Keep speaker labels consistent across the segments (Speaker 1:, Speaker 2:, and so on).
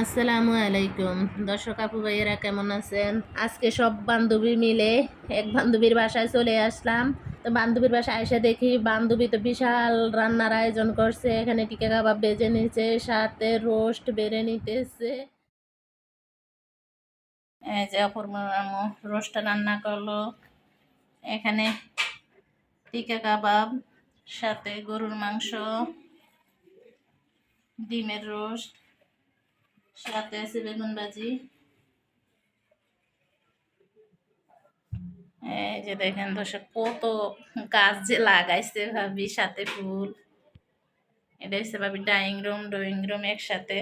Speaker 1: আসসালামু আলাইকুম। দর্শক আপু, ভাইয়েরা কেমন আছেন? আজকে সব বান্ধবী মিলে এক বান্ধবীর বাসায় চলে আসলাম। তো বান্ধবীর বাসায় এসে দেখি বান্ধবী তো বিশাল রান্নার আয়োজন করছে। এখানে টিকা কাবাব বেজে নিচ্ছে সাথে রোস্ট বেড়ে নিতেছে। এই যে অপূর্ব আম্মু রোস্ট রান্না করল। এখানে টিকা কাবাব, সাথে গরুর মাংস, ডিমের রোস্ট সাথে আছে বেগুন ভাজি। এই যে দেখেন দর্শক, কত গাছ যে লাগাইছে ভাবি, সাথে ফুল। এটা হচ্ছে ভাবি ডাইং রুম, ড্রয়িং রুম একসাথে।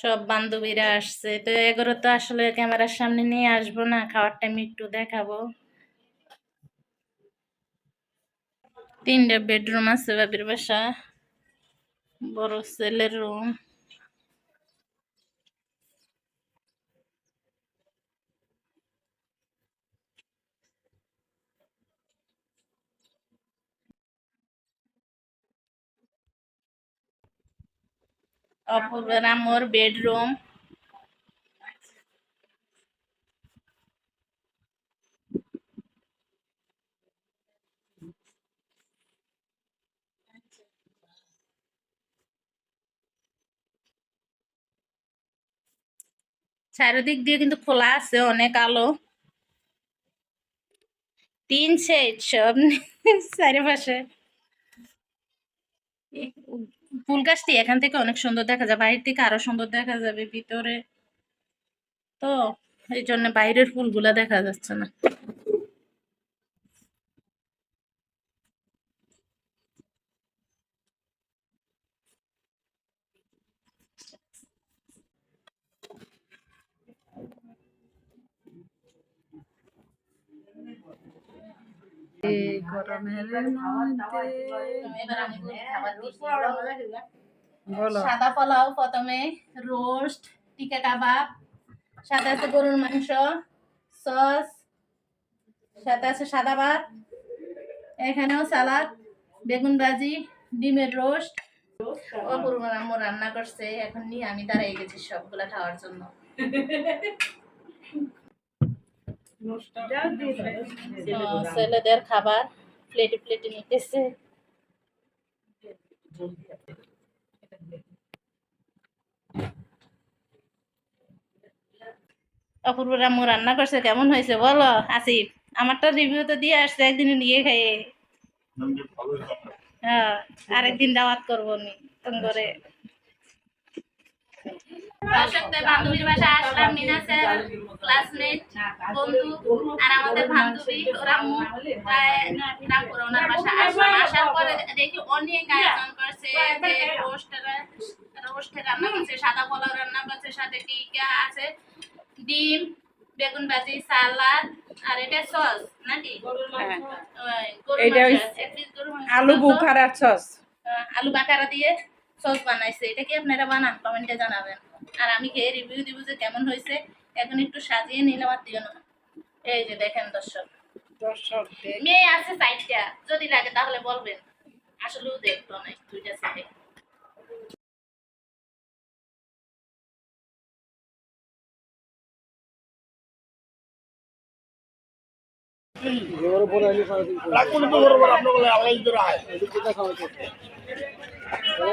Speaker 1: সব বান্ধবীরা আসছে। তো এগুলো তো আসলে ক্যামেরার সামনে নিয়ে আসব না, খাওয়ার টাইম একটু দেখাবো। তিনটা বেডরুম আছে বাবির বাসা, বড় ছেলের রুম অপূর্বের আমার বেডরুম। চারিদিক দিয়ে কিন্তু খোলা আছে অনেক আলো। তিন সেট সব চারিপাশে। ফুল গাছটি এখান থেকে অনেক সুন্দর দেখা যায়, বাইরের থেকে আরও সুন্দর দেখা যাবে, ভিতরে। তো, এই জন্য বাইরের ফুলগুলা দেখা যাচ্ছে না।
Speaker 2: গরমের
Speaker 1: সাদা পোলাও প্রথমে রোস্ট টিকা কাবাব সাথে আছে গরুর মাংস সস সাথে আছে সাদা ভাত এখানেও সালাদ বেগুন ভাজি ডিমের রোস্ট। অপূর্ব আম্মু রান্না করছে এখন নিয়ে আমি দাঁড়িয়ে গেছি সবগুলা খাওয়ার জন্য। ছেলেদের খাবার প্লেটে প্লেটে নিতেছে। অপূর্ব রাম্মু রান্না করছে কেমন হয়েছে বলো? আসিফ আমারটা রিভিউ তো দিয়ে আসছে একদিন নিয়ে খাইয়ে। হ্যাঁ আরেকদিন দাওয়াত করব নি করে। বান্ধবীর বাসায় আসলাম মিনাসের ক্লাসমেট বন্ধু আর আমাদের বান্ধবী রাম্মু রামপুর ওনার বাসা আসলাম। আসার পরে দেখি অনেক আয়োজন করছে যে রোস্টের রোস্টের রান্না করছে সাদা পোলাও রান্না করছে সাথে টিকা আছে ডিম বেগুন ভাজি সালাদ আর এটা সস নাকি?
Speaker 2: হ্যাঁ। আলু বুখারার সস।
Speaker 1: আলু বাকারা দিয়ে সস বানাইছে। এটা কি আপনারা বানান? কমেন্টে জানাবেন। আর আমি খেয়ে রিভিউ দিব যে কেমন হয়েছে এখন একটু সাজিয়ে নিলাম আর দিও না। এই যে দেখেন দর্শক।
Speaker 2: দর্শক
Speaker 1: মেয়ে আছে সাইডটা যদি লাগে তাহলে বলবেন। আসলেও দেখতো না দুইটা
Speaker 3: তো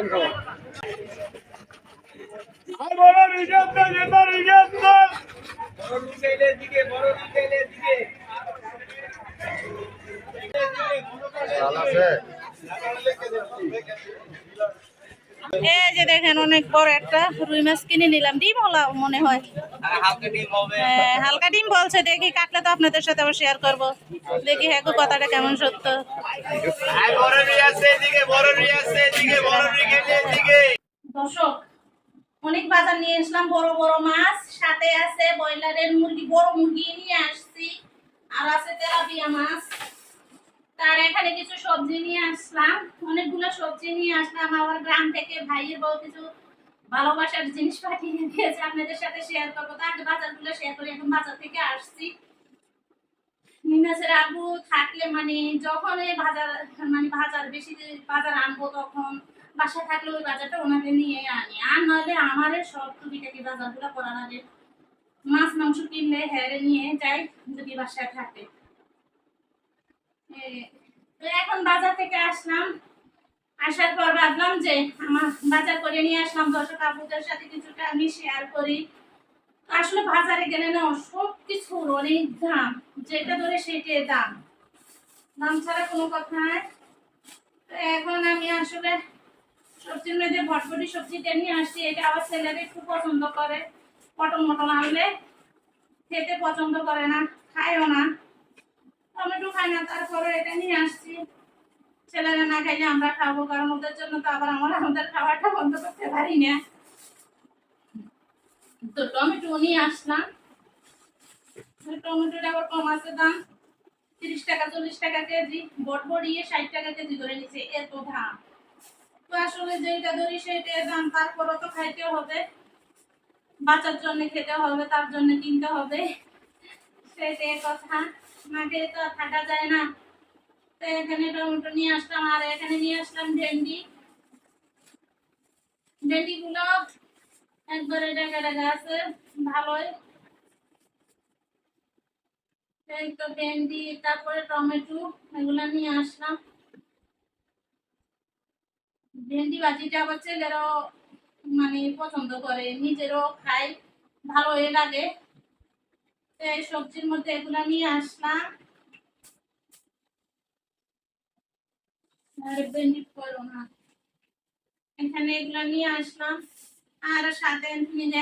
Speaker 3: আপনার
Speaker 1: এই যে দেখেন অনেক বড় একটা রুই মাছ কিনে নিলাম। ডিম হলা মনে হয়। হ্যাঁ, হালকা ডিম বলছে। দেখি কাটলে তো আপনাদের সাথে আবার শেয়ার করব। দেখি হ্যাঁ গো, কথাটা কেমন সত্য। দর্শক অনেক বাজার নিয়ে আসলাম, বড় বড় মাছ, সাথে আছে ব্রয়লারের মুরগি, বড় মুরগি নিয়ে আসছি, আর আছে তেলাপিয়া মাছ। তার এখানে কিছু সবজি নিয়ে আসলাম, অনেকগুলো সবজি নিয়ে আসলাম। আমার গ্রাম থেকে ভাইয়ের বউ কিছু ভালোবাসার জিনিস পাঠিয়ে দিয়েছে, আপনাদের সাথে শেয়ার করব। তো আগে বাজারগুলো শেয়ার করি, এখন বাজার থেকে আসছি। মিনাসের আবু থাকলে মানে যখন বাজার মানে বাজার বেশি বাজার আনব তখন বাসায় থাকলে ওই বাজারটা ওনাকে নিয়ে আনি। আর নইলে আমার সব টুকিটাকি বাজারগুলো করা লাগে মাছ, মাংস কিনলে হেরে নিয়ে যাই যদি বাসায় থাকে। এখন বাজার থেকে আসলাম। আসার পর ভাবলাম যে আমার বাজার করে নিয়ে আসলাম। দর্শক আপুদের সাথে কিছুটা আমি শেয়ার করি। আসলে বাজারে গেলে না সব কিছুর অনেক দাম। যেটা ধরে সেটাই দাম। দাম ছাড়া কোনো কথা এখন আমি আসলে সবজির মধ্যে ভটভটি সবজিটা নিয়ে আসছি এটা আবার ছেলেরা একটু পছন্দ করে। পটল মটন আনলে খেতে পছন্দ করে না, খায়ও না। টমেটো খায় না তারপরে এটা নিয়ে আসছি। ছেলেরা না খাইলে আমরা খাব, কারণ ওদের জন্য তো আবার আমরা আমাদের খাবারটা বন্ধ করতে পারি না। তো টমেটো নিয়ে আসলাম। টমেটোটা আবার কম আছে দাম, তিরিশ টাকা, চল্লিশ টাকা কেজি, বটবড়িয়ে ষাট টাকা কেজি করে নিচ্ছে এত দাম। আসলে যেটা ধরি সেটাই দাম তারপরও তো খাইতে হবে। বাচ্চার জন্য খেতে হবে, তার জন্য কিনতে হবে। সেটাই কথা। খেয়ে তো থাকা যায় না। তো এখানে টমেটো নিয়ে আসলাম, আর এখানে নিয়ে আসলাম ভেন্ডি। ভেন্ডি গুলো একবারে ডেকা ডেকা আছে, ভালোই। তো ভেন্ডি, তারপরে টমেটো, এগুলো নিয়ে আসলাম। ভেন্ডি ভাজিটা আবার ছেলেরাও মানে পছন্দ করে, নিজেরও খাই, ভালোই লাগে। এই সবজির মধ্যে এগুলা নিয়ে আসলাম এখানে এগুলা নিয়ে আসলাম। আর সাথে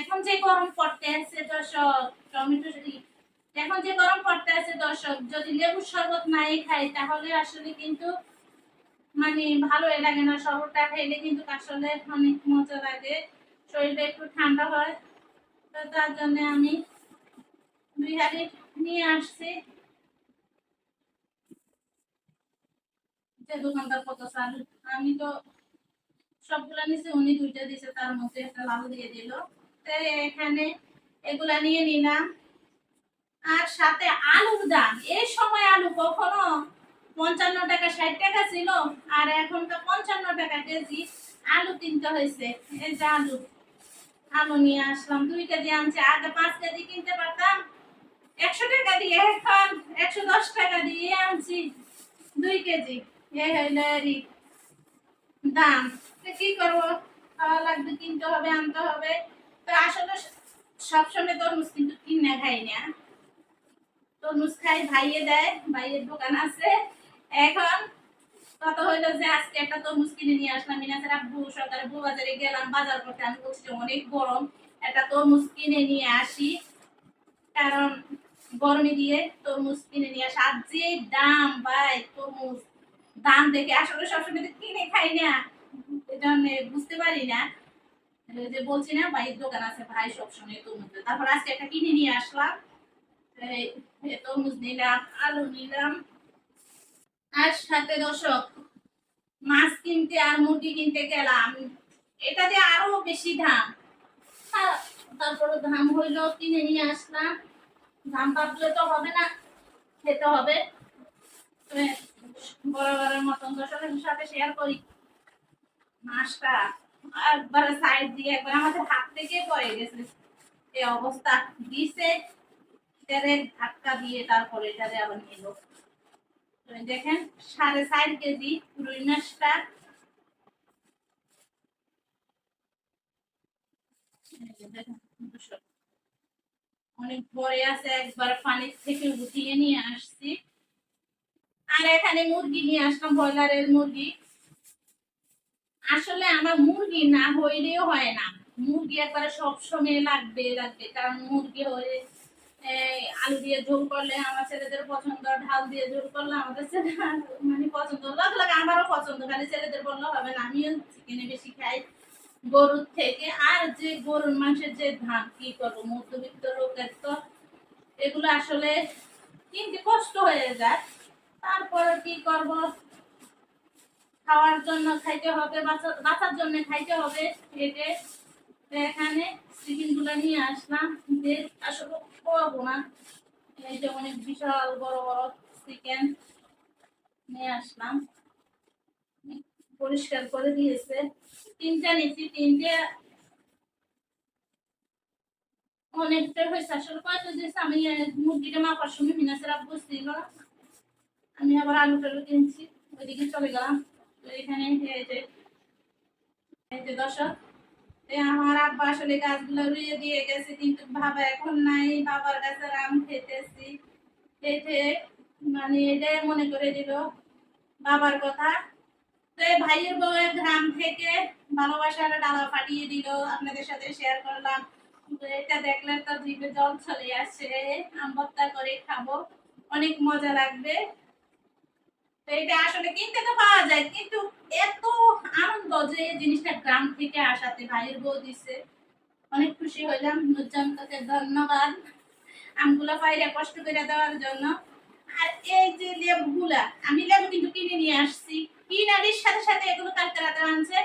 Speaker 1: এখন যে গরম পড়তে আছে দর্শক, টমেটো যদি এখন যে গরম পড়তে আছে দর্শক, যদি লেবুর শরবত নাই খাই, তাহলে আসলে কিন্তু মানে ভালো লাগে না শরবতটা খাইলে কিন্তু আসলে অনেক মজা লাগে। শরীরটা একটু ঠান্ডা হয়। তো তার জন্য আমি হাড়ি নিয়ে আসছি। যে দোকানদার কত চাল, আমি তো সবগুলা নিচে উনি দুইটা দিছে, তার মধ্যে একটা লাল দিয়ে দিল। তো এখানে এগুলা নিয়ে নিলাম। আর সাথে আলুর দাম এই সময় আলু কখনো পঞ্চান্ন টাকা ষাট টাকা ছিল, আর এখন তো পঞ্চান্ন টাকা কেজি আলু কিনতে হয়েছে। এই যে আলু। আলু নিয়ে আসলাম, দুই কেজি আনছে। আগে পাঁচ কেজি কিনতে পারতাম। একশো টাকা দিয়ে, এখন একশো দশ টাকা দিয়ে আনছি। দুই কেজি। এ হইল এরই দাম। কি করব? খাওয়া লাগবে, কিনতে হবে, আনতে হবে। তো আসলে সবসময় তরমুজ কিন্তু কিনে খাই না। তরমুজ খাই, ভাইয়ে দেয়, ভাইয়ের দোকান আছে। এখন কত হইল যে আজকে একটা তরমুজ কিনে নিয়ে আসলাম। মিনাসের আব্বু সরকারে বউ বাজারে গেলাম, বাজার করতে। আমি বলছি যে অনেক গরম। একটা তরমুজ কিনে নিয়ে আসি। কারণ গরমে দিয়ে তরমুজ কিনে নিয়ে আসি। আর যে দাম ভাই, তরমুজ দাম দেখে আসলে সবসময় তো কিনে খাই না। এটা বুঝতে পারি না। যে বলছি না ভাইয়ের দোকান আছে ভাই সবসময় তরমুজ তারপর আজকে একটা কিনে নিয়ে আসলাম। তরমুজ নিলাম, আলু নিলাম। আর সাথে দর্শক, মাছ কিনতে আর মুরগি কিনতে গেলাম। এটাতে আরও বেশি দাম। আর তারপরে দাম হইল, কিনে নিয়ে আসলাম। দাম পাবলে তো হবে না, খেতে হবে। বরাবরের মতন দর্শকের সাথে শেয়ার করি। মাছটা একবারে সাইড দিয়ে, একবার আমাদের হাত থেকে পড়ে গেছে। এই অবস্থা, দিছে ধাক্কা দিয়ে তারপরে এটারে আবার এই দেখেন, সাড়ে চার কেজি রুই মাছটা। অনেক বড় আছে, একবার থেকে উঠিয়ে নিয়ে আসছি। আর এখানে মুরগি নিয়ে আসলাম, ব্রয়লারের মুরগি। আসলে আমার মুরগি না হইলেও হয় না। মুরগি একবারে সবসময় লাগবে লাগবে। কারণ মুরগি হয়ে আলু দিয়ে ঝোল করলে আমার ছেলেদের পছন্দ, ঢাল দিয়ে ঝোল করলে আমাদের ছেলে মানে পছন্দ। লাগ আমারও পছন্দ, খালি ছেলেদের বললে হবে না। আমিও চিকেনে বেশি খাই। গরুর থেকে আর যে গরুর মাংসের যে ধান, কি করব? মধ্যবিত্ত লোকের তো এগুলো আসলে কিনতে কষ্ট হয়ে যায়। তারপরে কি করব? খাওয়ার জন্য খাইতে হবে বাচ্চার জন্য খাইতে হবে। পেটে এখানে চিকেনগুলো নিয়ে আসলাম। যে আসলে করব না। এই যে অনেক বিশাল বড় বড় চিকেন নিয়ে আসলাম। পরিষ্কার করে দিয়েছে। তিনটা নিচ্ছি তিনটে অনেকটা হয়েছে। আসলে কয়টা দিয়েছে আমি মুরগিটা মাপার সময় মিনাসের আব্বু ছিল। আমি আবার আলু টালু কিনছি। ওইদিকে চলে গেলাম। তো এখানে এই যে এই যে দর্শক আমার আব্বা আসলে গাছগুলো রুইয়ে দিয়ে গেছে, কিন্তু বাবা এখন নাই, বাবার কাছে আম খেতেছি। খেতে মানে এটাই মনে করে দিল বাবার কথা। তো এই ভাইয়ের বউ গ্রাম থেকে ভালোবাসার ডালা পাঠিয়ে দিল, আপনাদের সাথে শেয়ার করলাম। এটা দেখলে তো জিভে জল চলে আসছে আম ভর্তা করে খাব, অনেক মজা লাগবে। এটা আসলে কিনতে তো পাওয়া যায়, কিন্তু এত আনন্দ যে জিনিসটা গ্রাম থেকে আসাতে ভাইয়ের বউ দিছে। অনেক খুশি হইলাম, নুরজান তাকে ধন্যবাদ। কষ্ট করে দেওয়ার জন্য। আর এই যে লেবুগুলা, আমি লেবু কিন্তু কিনে নিয়ে আসছি। কিনারির সাথে সাথে এগুলো কালকে রাতে আনছে।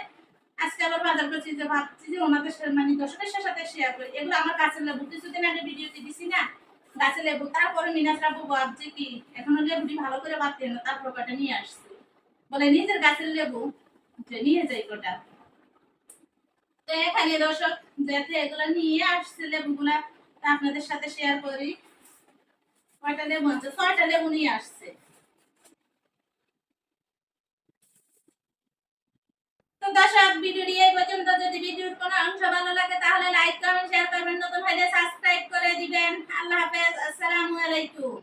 Speaker 1: আজকে আবার বাজার করছি যে ভাবছি যে ওনাদের মানে দর্শকের সাথে শেয়ার করি। এগুলো আমার কাছে লেবু, কিছুদিন আগে ভিডিওতে দিছি না। গাছে লেবু। তারপরে ভাবছে কি, এখনও লেবুটি ভালো করে বাঁধতে না নিয়ে আসছে। বলে, নিজের গাছের লেবু নিয়ে যাই কটা। তো এখানে দর্শক, যাতে এগুলো নিয়ে আসছে লেবুগুলা আপনাদের সাথে শেয়ার করি। কয়টা লেবু আছে ছয়টা লেবু নিয়ে আসছে তো দর্শক, ভিডিওটি এই পর্যন্ত। যদি ভিডিওর কোনো অংশ ভালো লাগে, তাহলে লাইক কমেন্ট শেয়ার করবেন। নতুন হলে সাবস্ক্রাইব করে দিবেন। আল্লাহ হাফেজ। আসসালামু আলাইকুম।